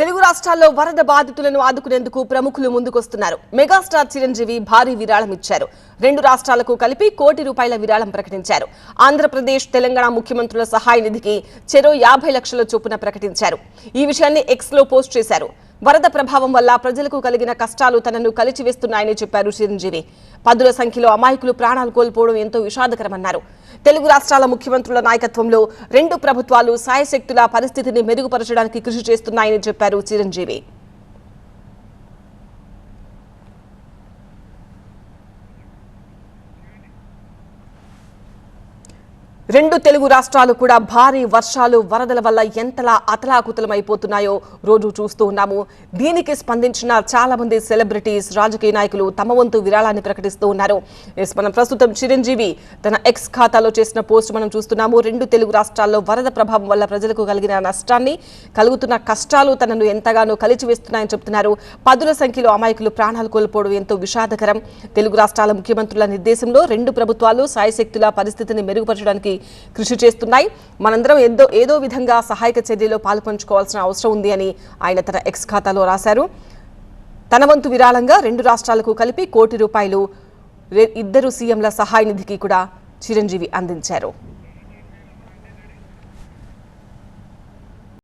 తెలుగు రాష్ట్రాల్లో వరద బాధితులను ఆదుకునేందుకు ప్రముఖులు ముందుకొస్తున్నారు. మెగాస్టార్ చిరంజీవి భారీ విరాళం ఇచ్చారు రెండు రాష్ట్రాలకు కలిపి కోటి రూపాయల విరాళం ప్రకటించారు. ఆంధ్రప్రదేశ్ తెలంగాణ ముఖ్యమంత్రుల సహాయ నిధికి చెరో యాభై లక్షల చొప్పున ప్రకటించారు. ఈ విషయాన్ని ఎక్స్లో పోస్ట్ చేశారు. వరద ప్రభావం వల్ల ప్రజలకు కలిగిన కష్టాలు తనను కలిచివేస్తున్నాయని చెప్పారు చిరంజీవి. పదుల సంఖ్యలో అమాయకులు ప్రాణాలు కోల్పోవడం ఎంతో విషాదకరమన్నారు. తెలుగు రాష్ట్రాల ముఖ్యమంత్రుల నాయకత్వంలో రెండు ప్రభుత్వాలు సాయశక్తుల పరిస్థితిని మెరుగుపరచడానికి కృషి చేస్తున్నాయని చెప్పారు చిరంజీవి. రెండు తెలుగు రాష్ట్రాలు కూడా భారీ వర్షాలు వరదల వల్ల ఎంతలా అతలాకుతలమైపోతున్నాయో రోజు చూస్తూ ఉన్నాము. దీనికి స్పందించిన చాలా మంది సెలబ్రిటీస్ రాజకీయ నాయకులు తమ వంతు విరాళాన్ని ప్రకటిస్తూ ఉన్నారు. ఎస్, మనం ప్రస్తుతం చిరంజీవి తన ఎక్స్ ఖాతాలో చేసిన పోస్ట్ మనం చూస్తున్నాము. రెండు తెలుగు రాష్ట్రాల్లో వరద ప్రభావం వల్ల ప్రజలకు కలిగిన నష్టాన్ని కలుగుతున్న కష్టాలు తనను ఎంతగానో కలిచివేస్తున్నాయని చెప్తున్నారు. పదుల సంఖ్యలో అమాయకులు ప్రాణాలు కోల్పోవడం ఎంతో విషాదకరం. తెలుగు రాష్ట్రాల ముఖ్యమంత్రుల నిర్దేశంలో రెండు ప్రభుత్వాలు సాయశక్తుల పరిస్థితిని మెరుగుపరచడానికి కృషి చేస్తున్నాయి. మనందరం ఏదో ఏదో విధంగా సహాయక చర్యలో పాల్పంచుకోవాల్సిన అవసరం ఉంది అని ఆయన తన ఎక్స్ ఖాతాలో రాశారు. తన వంతు విరాళంగా రెండు రాష్ట్రాలకు కలిపి కోటి రూపాయలు ఇద్దరు సీఎంల సహాయ నిధికి కూడా చిరంజీవి అందించారు.